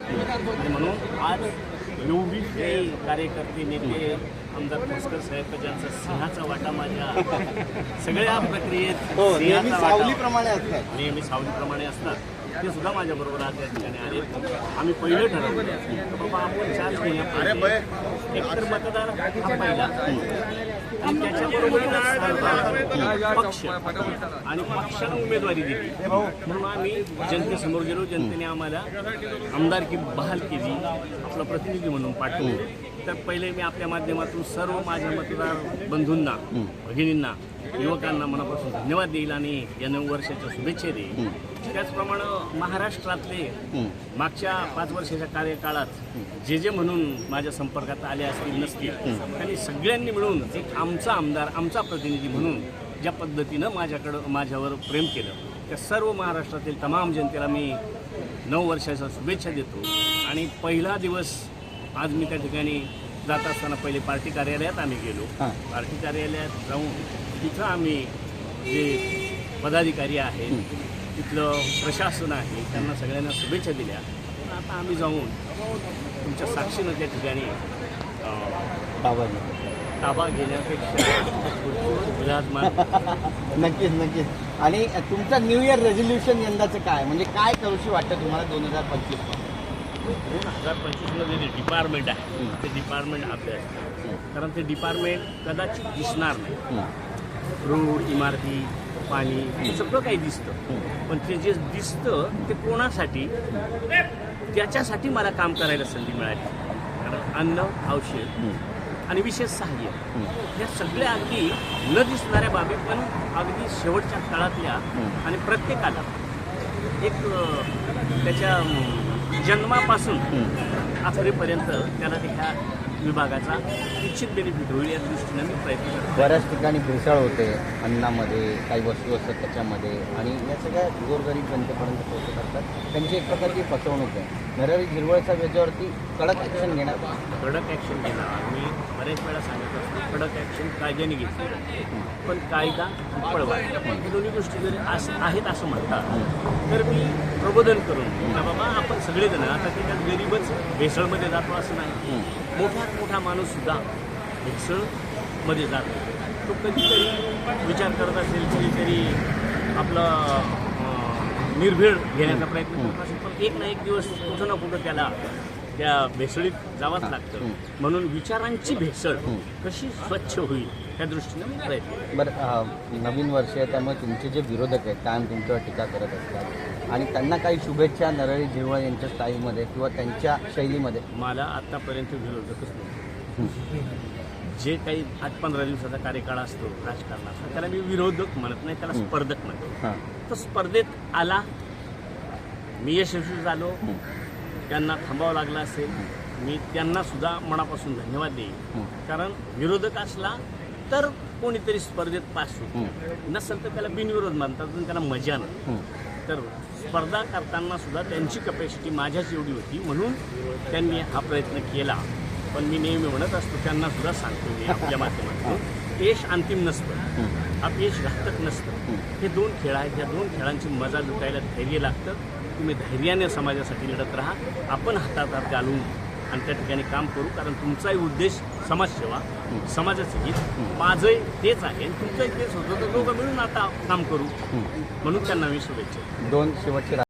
आणि म्हणून आज एवढी काही कार्यकर्ते नेते आमदार पुष्कर साहेब ज्यांचा सिंहाचा वाटा माझ्या सगळ्या प्रक्रियेत हो नेहमी सावलीप्रमाणे असतात. नेहमी सावलीप्रमाणे असतात. ते सुद्धा माझ्याबरोबर आज या ठिकाणी आले. आम्ही पहिलं ठरवलं. बाबा आपण चार्ज घेण्यापूर्वी एकतर मतदार हा पहिला. आणि त्याच्याबरोबर पक्ष. आणि पक्षानं उमेदवारी दिली. म्हणून आम्ही जनतेसमोर गेलो. जनतेने आम्हाला आमदारकी बहाल केली. आपला प्रतिनिधी म्हणून पाठवले. तर पहिले मी आपल्या माध्यमातून सर्व माझ्या मतदार बंधूंना भगिनींना युवकांना मनापासून धन्यवाद देईल आणि या नऊ वर्षाच्या शुभेच्छा देईल. त्याचप्रमाणे महाराष्ट्रातले मागच्या पाच वर्षाच्या कार्यकाळात जे जे म्हणून माझ्या संपर्कात आले असतील नसतील त्यांनी सगळ्यांनी मिळून एक आमचा आमदार आमचा प्रतिनिधी म्हणून ज्या पद्धतीनं माझ्याकडं माझ्यावर प्रेम केलं त्या सर्व महाराष्ट्रातील तमाम जनतेला मी नऊ वर्षाच्या शुभेच्छा देतो. आणि पहिला दिवस आज मी त्या ठिकाणी जात असताना पहिले पार्टी कार्यालयात आम्ही गेलो. हां. पार्टी कार्यालयात जाऊन तिथं आम्ही जे पदाधिकारी आहेत तिथलं प्रशासन आहे त्यांना सगळ्यांना शुभेच्छा दिल्या. पण आता आम्ही जाऊन तुमच्या साक्षीनं त्या ठिकाणी अं, ताबा घेण्यापेक्षा विराजमान नक्कीच नक्कीच. आणि तुमचं न्यू इयर रेझोल्युशन यंदाचं काय? म्हणजे काय करूशी वाटतं तुम्हाला दोन हजार पंचवीस दोन हजार पंचवीसमध्ये जे डिपार्टमेंट आहे ते डिपार्टमेंट आपले असतं कारण ते डिपार्टमेंट कदाचित दिसणार नाही. रोड इमारती पाणी हे सगळं काही दिसतं. पण ते जे दिसतं ते कोणासाठी? त्याच्यासाठी मला काम करायला संधी मिळाली. कारण अन्न औषध आणि विशेष सहाय्य. या सगळ्या अगदी न दिसणाऱ्या बाबी पण अगदी शेवटच्या काळातल्या आणि प्रत्येकाला. एक त्याच्या जन्मापासून अखेरीपर्यंत त्याला त्या ह्या विभागाचा इच्छित बेनिफिट होईल या दृष्टीनं मी प्रयत्न करतो. बऱ्याच ठिकाणी भेसळ होते अन्नामध्ये काही वस्तू असतात त्याच्यामध्ये. आणि या सगळ्या गोरगरीब जनतेपर्यंत पोहोचत असतात त्यांची एक प्रकारची फसवणूक आहे. नरहरी झिरवळच्या याच्यावरती कडक ॲक्शन घेणार. कडक ॲक्शन घेणार. मी बरेच वेळा सांगितलं असतं कडक ॲक्शन कायद्याने घेतली पण कायदा पळवा हे दोन्ही गोष्टी जरी असं आहेत असं म्हणतात तर मी प्रबोधन करून का बाबा आपण सगळेजण आता त्याच्यात गरीबच भेसळमध्ये जातो असं नाही. मोठ्यात मोठा माणूस सुद्धा भेसळमध्ये जातो. तो कधीतरी विचार करत असेल कधीतरी आपलं निर्भीड घेण्याचा प्रयत्न करत असेल पण एक ना एक दिवस कुठं ना कुठं त्याला त्या भेसळीत जावंच लागतं. म्हणून विचारांची भेसळ कशी स्वच्छ होईल त्या दृष्टीनं मी प्रयत्न. बरं नवीन वर्ष आहे त्यामुळे तुमचे जे विरोधक आहेत कायम तुमच्यावर टीका करत असतात. आणि त्यांना काही शुभेच्छा नरहरी झिरवळ यांच्या स्टाईलमध्ये किंवा त्यांच्या शैलीमध्ये. मला आतापर्यंत विरोधकच नाही. जे काही आठ पंधरा दिवसाचा कार्यकाळ असतो राजकारणाचा त्याला मी विरोधक म्हणत नाही त्याला स्पर्धक म्हणतो. हां. तो स्पर्धेत आला मी यशस्वी झालो त्यांना थांबावं लागलं असेल मी त्यांना सुद्धा मनापासून धन्यवाद देईन. कारण विरोधक असला तर कोणीतरी स्पर्धेत पास होतो नसेल तर त्याला बिनविरोध मानतात त्याला मजा नाही. तर स्पर्धा करताना सुद्धा त्यांची कपॅसिटी माझ्याच एवढी होती म्हणून त्यांनी हा प्रयत्न केला. पण मी नेहमी म्हणत असतो त्यांना सुद्धा सांगतो मी आपल्या माध्यमातून. यश अंतिम नसतं. अपयश घातक नसतं. हे दोन खेळ आहेत. या दोन खेळांची मजा लुटायला धैर्य लागतं. तुम्ही धैर्याने समाजासाठी लढत राहा. आपण हातात हात घालून आणि त्या ठिकाणी काम करू कारण तुमचाही उद्देश समाजसेवा समाजाचं हित. माझंही तेच आहे आणि तुमचंही तेच होतं. तर दोघं मिळून आता काम करू. म्हणून त्यांना मी शुभेच्छा दोन शेवटचे